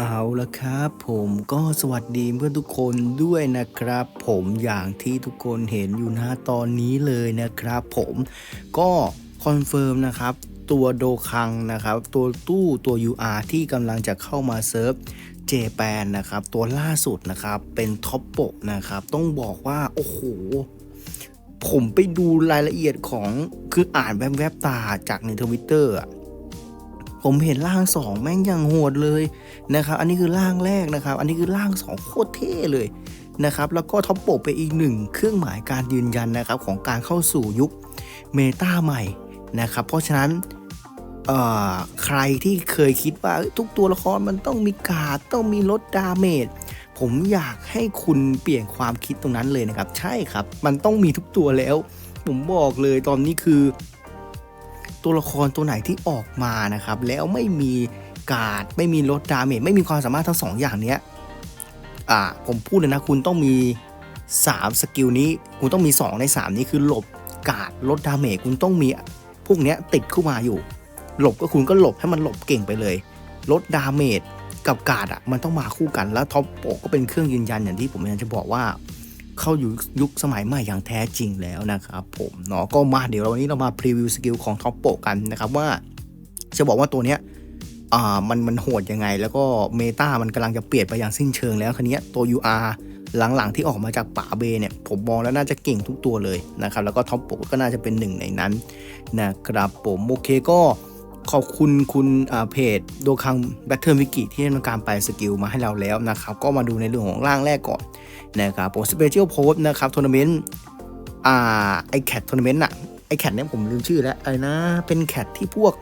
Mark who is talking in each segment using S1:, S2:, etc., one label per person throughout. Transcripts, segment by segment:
S1: เอาละครับ ผมก็สวัสดีเพื่อนทุกคนด้วยนะครับ ผมอย่างที่ทุกคนเห็นอยู่นะตอนนี้เลยนะครับ ผมก็คอนเฟิร์มนะครับตัวโดคังนะครับ ตัวตู้ตัว UR ที่กำลังจะเข้ามาเซิร์ฟเจแปนนะครับ ตัวล่าสุดนะครับเป็นท็อปโปนะครับ ต้องบอกว่า โอ้โห ผมไปดูรายละเอียดของคืออ่านแวบๆตาจากในทวิตเตอร์อะ ผมเห็นร่างสองแม่งยังโหดเลยนะครับ อันนี้คือร่างแรกนะครับ อันนี้คือร่างสองโคตรเท่เลยนะครับ แล้วก็ท็อปโปไปอีกหนึ่งเครื่องหมายการยืนยันนะครับของการเข้าสู่ยุคเมตาใหม่นะครับ เพราะฉะนั้นเอ่อใครที่เคยคิดว่าทุกตัวละครมันต้องมีการ์ดต้องมีลดดาเมจผมอยากให้คุณเปลี่ยนความคิดตรงนั้นเลยนะครับ ใช่ครับ มันต้องมีทุกตัวแล้ว ผมบอกเลยตอนนี้คือ ตัวละครตัวไหนที่ออกมานะครับ แล้วไม่มีการ์ดไม่มีลดดาเมจไม่มีความสามารถทั้งสองอย่างเนี้ยอ่าผมพูดเลยนะคุณต้องมี 3 สกิลนี้ คุณต้องมี 2 ใน 3 นี้คือหลบการ์ดลดดาเมจคุณต้องมีพวกเนี้ยติดเข้ามาอยู่ หลบก็คุณก็หลบให้มันหลบเก่งไปเลย ลดดาเมจกับการ์ดอะมันต้องมาคู่กันแล้วท็อปโปก็เป็นเครื่องยืนยันอย่างที่ผมอยากจะบอกว่า เข้าอยู่ยุคสมัยใหม่อย่างแท้จริงแล้วนะครับผมเนาะก็มาเดี๋ยววันนี้เรามาพรีวิวสกิลของท็อปโปกันนะครับว่าจะบอกว่าตัวเนี้ยอ่ามันมันโหดยังไง แล้วก็เมตามันกำลังจะเปลี่ยนไปอย่างสิ้นเชิงแล้วคันนี้ตัว UR หลังๆที่ออกมาจากป่าเบเนี่ย ผมมองแล้วน่าจะเก่งทุกตัวเลยนะครับ แล้วก็ท็อปโปก็น่าจะเป็นหนึ่งในนั้นนะครับผมโอเคก็ ขอบคุณคุณเพจโดคังแบทเทิลวิกิที่ได้ทำการไปสกิลมาให้เราแล้วนะครับ ก็มาดูในเรื่องของร่างแรกก่อนนะครับผมสเปเชียลโพสนะครับทัวร์นาเมนต์อ่าไอแคททัวร์นาเมนต์อะไอแคทเนี่ยผมลืมชื่อแล้วอะไรนะ เป็นแคทที่พวก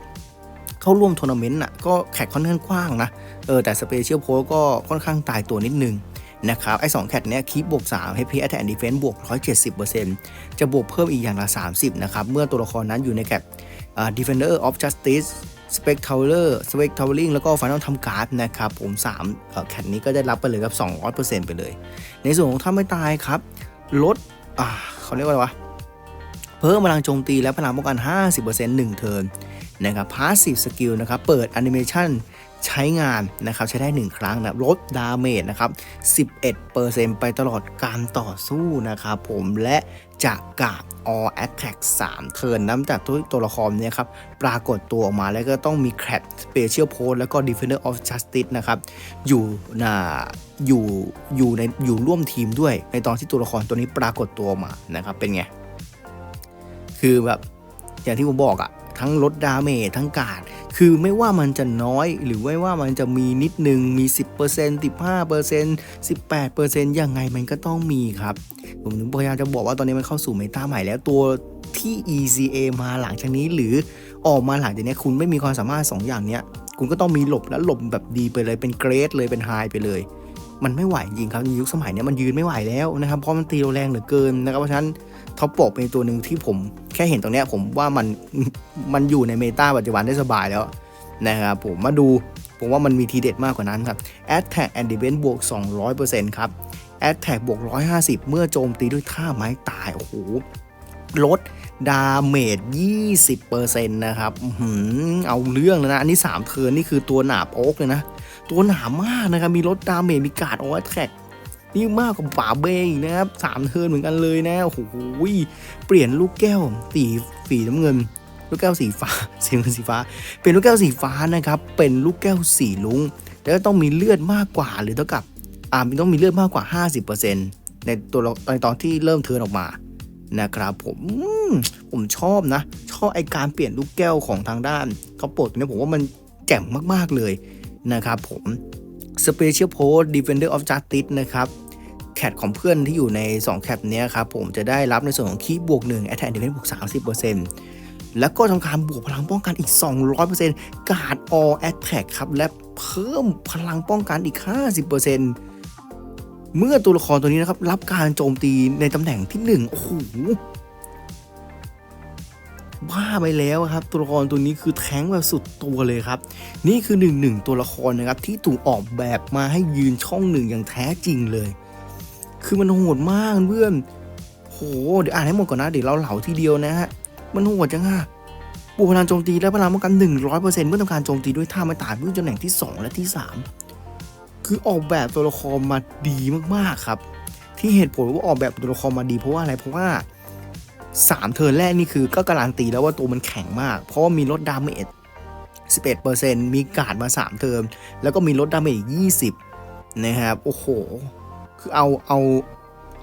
S1: เข้าร่วมทัวร์นาเมนต์อะก็แคทค่อนข้างกว้างนะเออแต่สเปเชียลโพสก็ค่อนข้างตายตัวนิดนึงนะครับไอสองแคทเนี้ยคีบบวก3 HP Attack and Defense บวก 170%จะบวกเพิ่มอีกอย่างละ 30 นะครับ เมื่อตัวละครนั้นอยู่ในแคท Defender of Justice Spectacular Spectacling แล้วก็ Final ทำการ์ดนะครับ ผม3แคทนี้ก็ได้รับไปเลยครับ 200%ไปเลย ในส่วนของถ้าไม่ตายครับ ลดเขาเรียกว่าอะไรวะ เพิ่มพลังโจมตีและพลังป้องกัน 50% 1 เทิร์น นะครับพาสซีฟสกิลนะครับ เปิดแอนิเมชันใช้งานนะครับ ใช้ได้ 1 ครั้งนะลดดาเมจนะครับ 11%ไปตลอดการต่อสู้นะครับผมและจากาบ all attack 3 เทิร์นน้ำจากตัวตัวละครเนี่ยครับ ปรากฏตัวออกมาแล้วก็ต้องมีแครด special pose แล้วก็ defender of justice นะครับ อยู่นะอยู่อยู่ในอยู่ร่วมทีมด้วย ในตอนที่ตัวละครตัวนี้ปรากฏตัวออกมานะครับเป็นไง คือแบบอย่างที่ผมบอกอะ ทั้งลดดาเมจทั้งการดคือไม่ว่ามันจะน้อยหรือไม่ว่ามันจะมีนิดนึงมี 10% 15% 18%ยังไงมันก็ต้องมีครับ ผมถึงพยายามจะบอกว่าตอนนี้มันเข้าสู่เมตาใหม่แล้วตัวที่ ECA มาหลังจากนี้หรือออกมาหลังจากนี้คุณไม่มีความสามารถ 2 อย่างเนี้ย คุณก็ต้องมีหลบและหลบแบบดีไปเลยเป็นเกรดเลยเป็นไฮไปเลย มันไม่ไหวจริงครับในยุคสมัยนี้มันยืนไม่ไหวแล้วนะครับเพราะมันตีเราแรงเหลือเกินนะครับเพราะฉะนั้น ท็อปโปกเป็นตัวหนึ่งที่ผมแค่เห็นตรงเนี้ยผมว่ามันมันอยู่ในเมตาปัจจุบันได้สบายแล้วนะครับผมมาดูผมว่ามันมีทีเด็ดมากกว่านั้นครับ Attack and Defense บวก 200%ครับ Attack บวก 150 เมื่อโจมตีด้วยท่าไม้ตาย โอ้โห ลดดาเมจ 20%นะครับเอาเรื่องแล้วนะ อันนี้ 3 เทิร์นนี่คือตัวหนาบโอ๊กเลยนะ ตัวหนามากนะครับ มีลดดาเมจ มีการ์ดออแท็ก นี่มากกว่าป่าเบย์นะครับสามเทินเหมือนกันเลยนะโอ้โหเปลี่ยนลูกแก้วสีสีน้ำเงิน ลูกแก้วสีฟ้าสีน้ำเงินสีฟ้า เป็นลูกแก้วสีฟ้านะครับ เป็นลูกแก้วสีลุงแล้วก็ต้องมีเลือดมากกว่าหรือเท่ากับอ่ามันต้องมีเลือดมากกว่า 50%ในตัวในตอนที่เริ่มเทินออกมานะครับผมผมชอบนะ ชอบไอการเปลี่ยนลูกแก้วของทางด้านท็อปโปรตเนี่ยผมว่ามันแจ่มมากๆเลยนะครับผม Special Post Defender of Justice นะครับแคทของเพื่อนที่อยู่ใน 2 แคทเนี้ยครับผมจะได้รับในส่วนของคีบวก1 Attack Defense บวก30%แล้วก็ทำการบวกพลังป้องกันอีก 200%การ์ด All Attack ครับ และเพิ่มพลังป้องกันอีก 50%เมื่อตัวละครตัวนี้นะครับ รับการโจมตีในตำแหน่งที่ 1 โอ้โห บ้าไปแล้วครับ ตัวละครตัวนี้คือแท้งแบบสุดตัวเลยครับ นี่คือหนึ่งหนึ่งตัวละครนะครับที่ถูกออกแบบมาให้ยืนช่องหนึ่งอย่างแท้จริงเลย คือมันโหดมากเพื่อนโหเดี๋ยวอ่านให้หมดก่อนนะเดี๋ยวเราเหลาทีเดียวนะฮะมันโหดจังอะบวกพลังโจมตีและพลังป้องกัน 100%เมื่อทำการโจมตีด้วยท่าไม้ตายเพื่อตำแหน่งที่ 2 และที่ 3 คือออกแบบตัวละครมาดีมากๆครับ ที่เหตุผลว่าออกแบบตัวละครมาดีเพราะว่าอะไรเพราะว่า สามเทิร์นแรกนี่คือก็การันตีแล้วว่าตัวมันแข็งมาก เพราะว่ามีลดดาเมจ11%มีการ์ดมา 3 เทอมแล้วก็มีลดดาเมจอีก20 นะครับ โอ้โห คือเอาเอา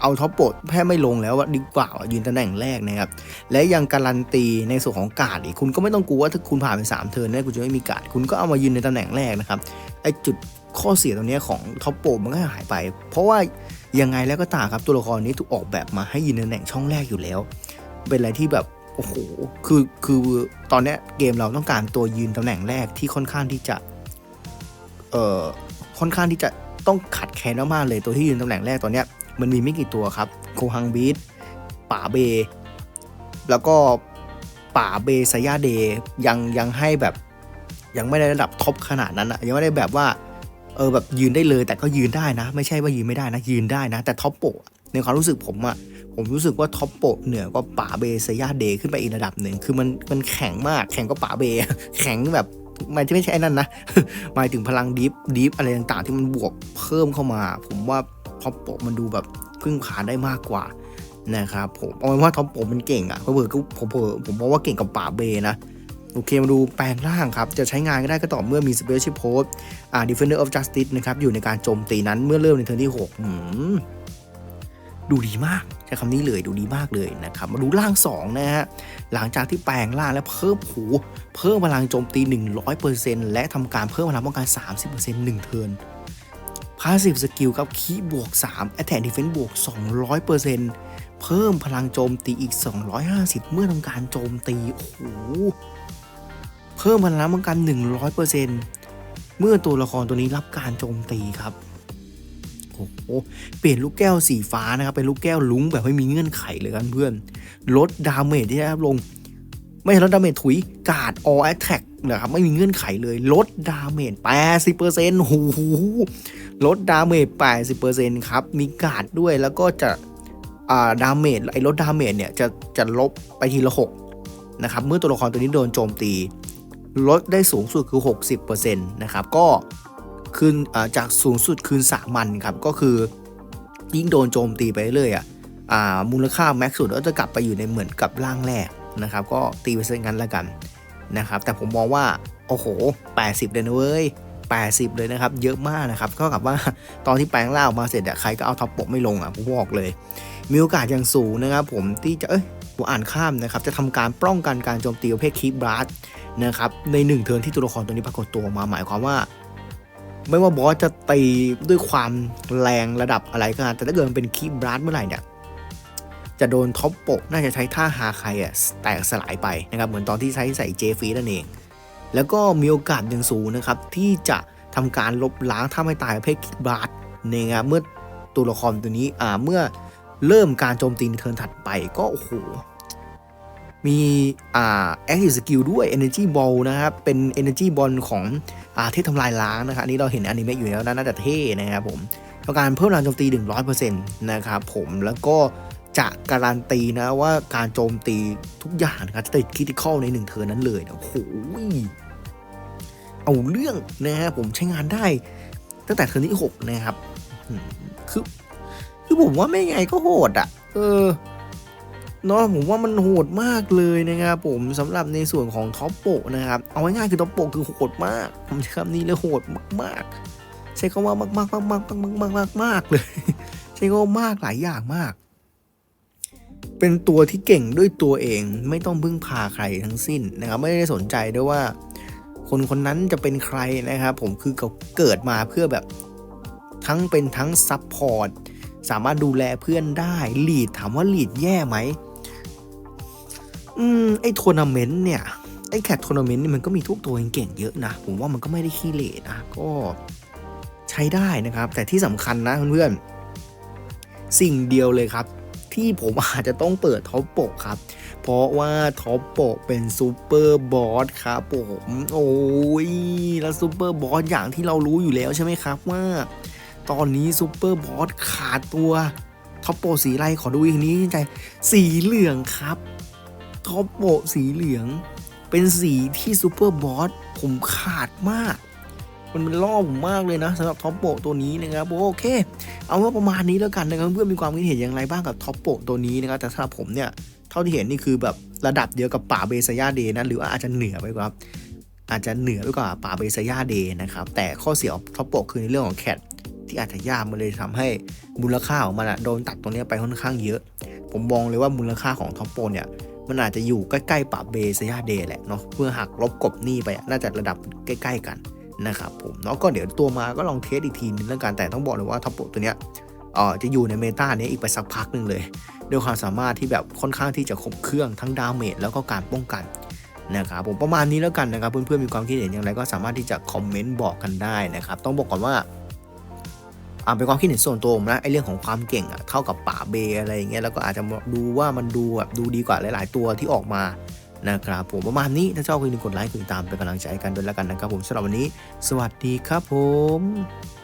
S1: เอาท็อปโปดแพ้ไม่ลงแล้วอะดีกว่ายืนตำแหน่งแรกนะครับ และยังการันตีในส่วนของการ์ดอีกคุณก็ไม่ต้องกลัวว่าถ้าคุณผ่านไป3เทิร์นเนี่ยคุณจะไม่มีการ์ดคุณก็เอามายืนในตำแหน่งแรกนะครับไอจุดข้อเสียตรงนี้ของท็อปโปมันก็หายไป เพราะว่ายังไงแล้วก็ตามครับตัวละครนี้ถูกออกแบบมาให้ยืนในตำแหน่งช่องแรกอยู่แล้ว เป็นอะไรที่แบบโอ้โหคือคือตอนเนี้ยเกมเราต้องการตัวยืนตำแหน่งแรกที่ค่อนข้างที่จะเอ่อค่อนข้างที่จะต้องขัดแคลนมากๆเลยตัวที่ยืนตำแหน่งแรกตอนเนี้ยมันมีไม่กี่ตัวครับโคฮังบีทป่าเบ แล้วก็ป่าเบสยาเดยังยังให้แบบยังไม่ได้ระดับท็อปขนาดนั้นอะยังไม่ได้แบบว่าเออแบบยืนได้เลยแต่ก็ยืนได้นะ ไม่ใช่ว่ายืนไม่ได้นะ ยืนได้นะ แต่ท็อปโปในความรู้สึกผมอะ ผมรู้สึกว่าท็อปโปะเหนือกว่าป่าเบสยาเดขึ้นไปอีกระดับหนึ่งคือมันมันแข็งมากแข็งกว่าป่าเบ แข็งแบบมันจะไม่ใช่ไอ้นั่นนะหมายถึงพลังดิฟดิฟอะไรต่างๆ ที่มันบวกเพิ่มเข้ามา ผมว่าท็อปโปะมันดูแบบพึ่งพาได้มากกว่านะครับผมเอาเป็นว่าท็อปโปะมันเก่งอะ่ะเพราะเบอก็ผมผมผมมองว่าเก่งกับป่าเบนะโอเคมาดูแปลงร่างครับ จะใช้งานก็ได้ก็ต่อเมื่อมี Special Post อ่า Defender of Justice นะครับ อยู่ในการโจมตีนั้นเมื่อเริ่มในเทิร์นที่6อืม ดูดีมากใช้คำนี้เลยดูดีมากเลยนะครับ มาดูร่าง2นะฮะหลังจากที่แปลงร่างแล้วเพิ่มหูเพิ่มพลังโจมตี 100%และทำการเพิ่มพลังป้องกัน 30% 1เทิร์นพาสซีฟสกิลครับคีบวก3 Attack Defense บวก 200%เพิ่มพลังโจมตีอีก 250 เมื่อทำการโจมตีโอ้โหเพิ่มพลังป้องกัน 100%เมื่อตัวละครตัวนี้รับการโจมตีครับ โอ้โหเปลี่ยนลูกแก้วสีฟ้านะครับ เป็นลูกแก้วลุ้งแบบไม่มีเงื่อนไขเลยกันเพื่อน ลดดาเมจที่ได้รับลง ไม่ใช่ลดดาเมจถุยกาด all attack นะครับไม่มีเงื่อนไขเลยลดดาเมจ80%โอ้โหลดดาเมจ80%ครับ มีกาดด้วยแล้วก็จะอ่าดาเมจไอ้ลดดาเมจเนี่ยจะจะลบไปทีละ6นะครับเมื่อตัวละครตัวนี้โดนโจมตี ลดได้สูงสุดคือ 60%นะครับก็ คืนอ่าจากสูงสุดคืนสามัญครับก็คือยิ่งโดนโจมตีไปเรื่อยอะมูลค่าแม็กซ์สุดก็จะกลับไปอยู่ในเหมือนกับร่างแรกนะครับก็ตีไปซะงั้นละกันนะครับแต่ผมมองว่าโอ้โห 80 เลยนะเว้ย 80 เลยนะครับ เยอะมากนะครับก็กับว่าตอนที่แปลงร่าออกมาเสร็จอะใครก็เอาท็อปปกไม่ลงอะผมบอกเลย มีโอกาสอย่างสูงนะครับผมที่จะเอ้ยผมอ่านข้ามนะครับ จะทำการป้องกันการโจมตีประเภทคีบลัสนะครับในหนึ่งเทิร์นที่ตัวละครตัวนี้ปรากฏตัวมาหมายความว่า ไม่ว่าบอสจะตีด้วยความแรงระดับอะไรก็ตามแต่ถ้าเกิดมันเป็นคีบลัสเมื่อไหร่เนี่ยจะโดนท็อปโปะน่าจะใช้ท่าฮาใครอะแตกสลายไปนะครับ เหมือนตอนที่ใช้ใส่เจฟีนั่นเอง แล้วก็มีโอกาสอย่างสูงนะครับ ที่จะทำการลบล้างถ้าไม่ตายประเภทคิกบาร์นะครับเมื่อตัวละครตัวนี้อ่าเมื่อเริ่มการโจมตีในเทิร์นถัดไปก็โอ้โห มีอ่า active skill ด้วย energy ball นะครับ เป็น energy ball ของอ่าเทพทำลายล้างนะครับอันนี้เราเห็นอนิเมะอยู่แล้วนะน่าจะเท่นะครับผมทำการเพิ่มพลังโจมตี 100%นะครับผมแล้วก็จะการันตีนะว่าการโจมตีทุกอย่างนะครับจะติดคริติคอลในหนึ่งเทิร์นั้นเลยนะโอ้โหเอาเรื่องนะฮะผมใช้งานได้ ตั้งแต่เทอร์นที่6นะครับคือคือผมว่าไม่ไงก็โหดอะ เออ เนาะผมว่ามันโหดมากเลยนะครับผมสำหรับในส่วนของท็อปโปะนะครับ เอาง่ายๆคือท็อปโปะคือโหดมากผมใช้คำนี้เลยโหดมากๆ ใช้คำว่ามากๆมากๆมากๆมากๆมากๆมากๆเลย ใช้คำว่ามากหลายอย่างมาก เป็นตัวที่เก่งด้วยตัวเองไม่ต้องพึ่งพาใครทั้งสิ้นนะครับ ไม่ได้สนใจด้วยว่า คนคนนั้นจะเป็นใครนะครับ ผมคือเขาเกิดมาเพื่อแบบทั้งเป็นทั้งซับพอร์ตสามารถดูแลเพื่อนได้ลีดถามว่าลีดแย่ไหม อืมไอ้ทัวร์นาเมนต์เนี่ยไอ้แคททัวร์นาเมนต์นี่มันก็มีทุกตัวเก่งเยอะนะ ผมว่ามันก็ไม่ได้ขี้เหร่นะ ก็ใช้ได้นะครับ แต่ที่สำคัญนะเพื่อนๆ สิ่งเดียวเลยครับ ที่ผมอาจจะต้องเปิดท็อปโปกครับ เพราะว่าท็อปโปกเป็นซูเปอร์บอสครับผมโอ้ยแล้วซูเปอร์บอสอย่างที่เรารู้อยู่แล้วใช่ไหมครับว่า ตอนนี้ซูเปอร์บอสขาดตัวท็อปโปสีอะไรขอดูอีกนี้ใจสีเหลืองครับ ท็อปโปสีเหลือง เป็นสีที่ซูเปอร์บอสผมขาดมาก มันเป็นล่อผมมากเลยนะสำหรับท็อปโปตัวนี้นะครับโอเค เอาว่าประมาณนี้แล้วกันนะครับเพื่อนมีความคิดเห็นอย่างไรบ้างกับท็อปโปตัวนี้นะครับแต่สำหรับผมเนี่ยเท่าที่เห็นนี่คือแบบระดับเดียวกับป่าเบสยาเดนะหรือว่าอาจจะเหนือไปกว่าอาจจะเหนือไปกว่าป่าเบสยาเดนะครับแต่ข้อเสียของท็อปโปคือในเรื่องของแคทที่อาจจะยากมันเลยทำให้มูลค่าของมันอะโดนตัดตรงนี้ไปค่อนข้างเยอะ ผมมองเลยว่ามูลค่าของท็อปโปเนี่ย มันอาจจะอยู่ใกล้ๆป่าเบสยาเดแหละเนาะเพื่อหักลบกบหนี้ไปน่าจะระดับใกล้ๆกันนะครับผมเนาะก็เดี๋ยวตัวมาก็ลองเทสอีกทีนึงแล้วกันแต่ต้องบอกเลยว่าท็อปโปตัวเนี้ยเอ่อจะอยู่ในเมตาเนี้ยอีกไปสักพักหนึ่งเลยด้วยความสามารถที่แบบค่อนข้างที่จะครบเครื่องทั้งดาเมจแล้วก็การป้องกันนะครับผมประมาณนี้แล้วกันนะครับเพื่อนๆมีความคิดเห็นอย่างไรก็สามารถที่จะคอมเมนต์บอกกันได้นะครับต้องบอกก่อนว่า อ่าเป็นความคิดเห็นส่วนตัวผมนะไอเรื่องของความเก่งอะเท่ากับป่าเบอะไรอย่างเงี้ยแล้วก็อาจจะดูว่ามันดูแบบดูดีกว่าหลาย ๆ ตัวที่ออกมานะครับผมประมาณนี้ถ้าชอบก็อย่าลืมกดไลค์กดติดตามเป็นกำลังใจกันด้วยแล้วกันนะครับผมสำหรับวันนี้ สวัสดีครับผม